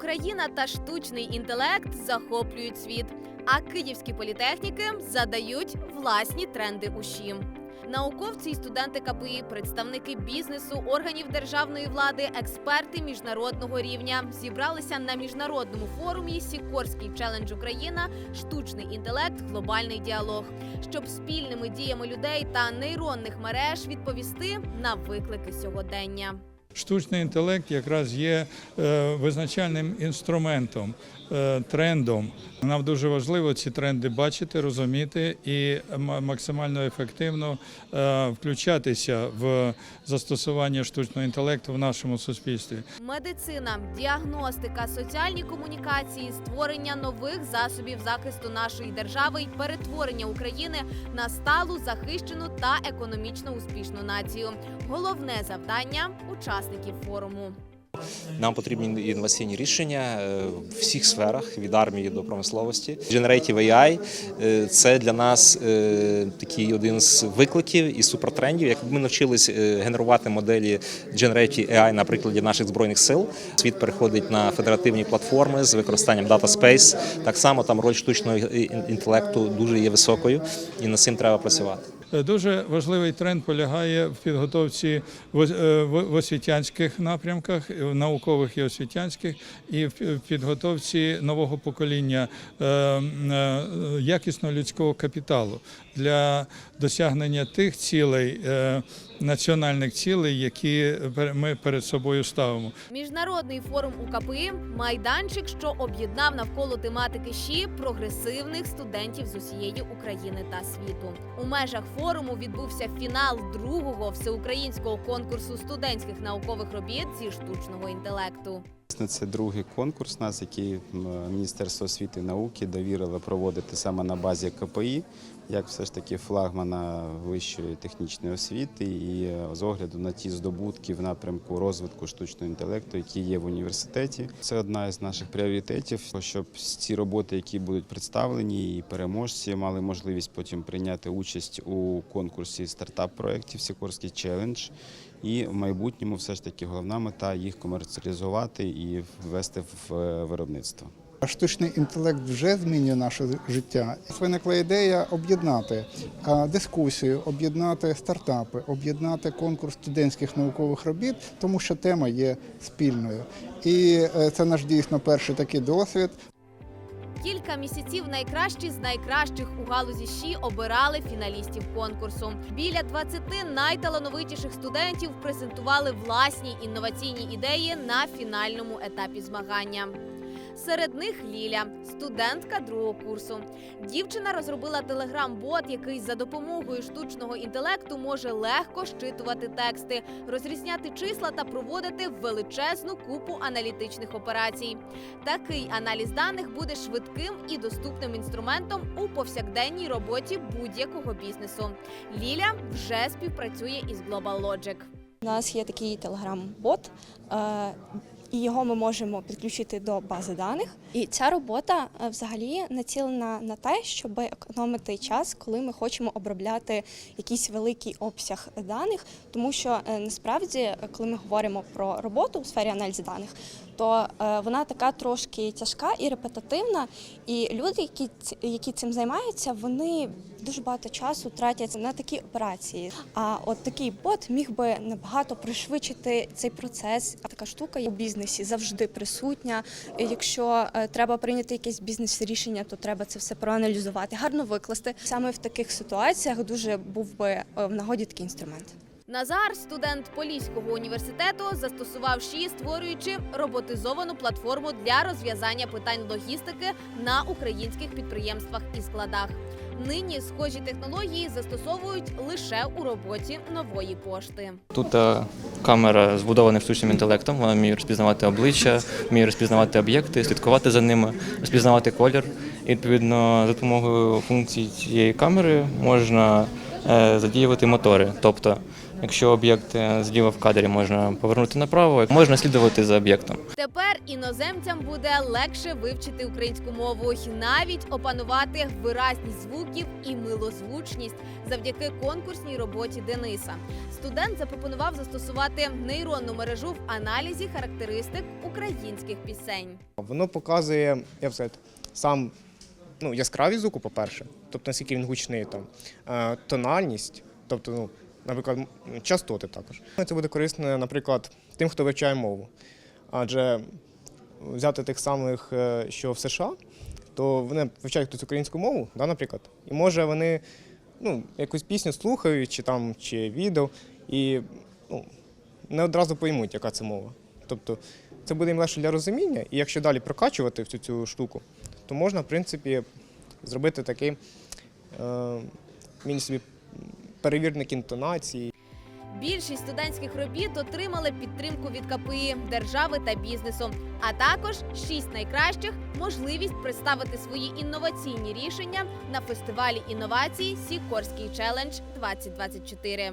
Україна та штучний інтелект захоплюють світ, а київські політехніки задають власні тренди у ЩІ. Науковці і студенти КПІ, представники бізнесу, органів державної влади, експерти міжнародного рівня зібралися на міжнародному форумі Сікорський челендж Україна, штучний інтелект, глобальний діалог, щоб спільними діями людей та нейронних мереж відповісти на виклики сьогодення. Штучний інтелект якраз є е, визначальним інструментом, е, трендом. Нам дуже важливо ці тренди бачити, розуміти і максимально ефективно е, включатися в застосування штучного інтелекту в нашому суспільстві. Медицина, діагностика, соціальні комунікації, створення нових засобів захисту нашої держави й перетворення України на сталу, захищену та економічно успішну націю. Головне завдання учасників форуму. Нам потрібні інноваційні рішення е, в всіх сферах від армії до промисловості. Generative AI е, – це для нас е, такий один з викликів і супертрендів. Як ми навчились генерувати моделі Generative AI на прикладі наших збройних сил, світ переходить на федеративні платформи з використанням Data Space. Так само там роль штучного інтелекту дуже є високою, і над цим треба працювати. Е, Дуже важливий тренд полягає в підготовці в е, освітянських напрямках, е, в наукових і освітянських, і в підготовці нового покоління якісного людського капіталу для досягнення тих цілей, національних цілей, які ми перед собою ставимо. Міжнародний форум УКПІ – майданчик, що об'єднав навколо тематики ЩІ прогресивних студентів з усієї України та світу. У межах форуму відбувся фінал другого всеукраїнського конкурсу студентських наукових робіт зі штучного інтелекту. Це другий конкурс, нас, який Міністерство освіти і науки довірило проводити саме на базі КПІ, як все ж таки флагмана вищої технічної освіти, і е, з огляду на ті здобутки в напрямку розвитку штучного інтелекту, які є в університеті. Це одна із наших пріоритетів, щоб ці роботи, які будуть представлені, і переможці мали можливість потім прийняти участь у конкурсі стартап-проєктів Сікорський челендж. І в майбутньому все ж таки головна мета їх комерціалізувати і ввести в е, виробництво. Штучний інтелект вже змінює наше життя. Виникла ідея об'єднати дискусію, об'єднати стартапи, об'єднати конкурс студентських наукових робіт, тому що тема є спільною. І е, це наш дійсно перший такий досвід. Кілька місяців найкращі з найкращих у галузі ЩІ обирали фіналістів конкурсу. Біля 20 найталановитіших студентів презентували власні інноваційні ідеї на фінальному етапі змагання. Серед них Ліля, студентка другого курсу. Дівчина розробила телеграм-бот, який за допомогою штучного інтелекту може легко щитувати тексти, розрізняти числа та проводити величезну купу аналітичних операцій. Такий аналіз даних буде швидким і доступним інструментом у повсякденній роботі будь-якого бізнесу. Ліля вже співпрацює із Global Logic. У нас є такий телеграм-бот, е, і його ми можемо підключити до бази даних. І ця робота е, взагалі націлена на те, щоб економити час, коли ми хочемо обробляти якийсь великий обсяг даних, тому що е, насправді, коли ми говоримо про роботу у сфері аналізу даних, то е, вона така трошки тяжка і репетитивна. І люди, які, які цим займаються, вони дуже багато часу тратять на такі операції. А от такий бот міг би набагато пришвидшити цей процес. А Така штука у бізнесі завжди присутня. Якщо е, треба прийняти якесь бізнес-рішення, то треба це все проаналізувати, гарно викласти. Саме в таких ситуаціях дуже був би е, в нагоді такий інструмент. Назар, студент Поліського університету, застосував ШІ, створюючи роботизовану платформу для розв'язання питань логістики на українських підприємствах і складах. Нині схожі технології застосовують лише у роботі нової пошти. Тут е, камера збудована штучним інтелектом, вона вміє розпізнавати обличчя, вміє розпізнавати об'єкти, слідкувати за ними, розпізнавати колір. І відповідно за допомогою функцій цієї камери можна задіювати мотори. Тобто Якщо об'єкт е, зліва в кадрі можна повернути направо, можна слідувати за об'єктом. Тепер іноземцям буде легше вивчити українську мову і навіть опанувати виразність звуків і милозвучність завдяки конкурсній роботі Дениса. Студент запропонував застосувати нейронну мережу в аналізі характеристик українських пісень. Воно показує, я б сказати, сам ну, яскравість звуку, по-перше, тобто наскільки він гучний там, е, тональність, тобто, ну, наприклад, частоти також. Це буде корисно, наприклад, тим, хто вивчає мову. Адже взяти тих самих, е, що в США, то вони вивчають хтось українську мову, да, наприклад, і може вони ну, якусь пісню слухають, чи там, чи відео, і ну, не одразу поймуть, яка це мова. Тобто це буде їм легше для розуміння, і якщо далі прокачувати всю цю штуку, то можна, в принципі, зробити такий е, міні собі перевірник інтонації. Більшість студентських робіт отримали підтримку від КПІ, держави та бізнесу. А також шість найкращих можливість представити свої інноваційні рішення на фестивалі інновацій Сікорський челендж 2024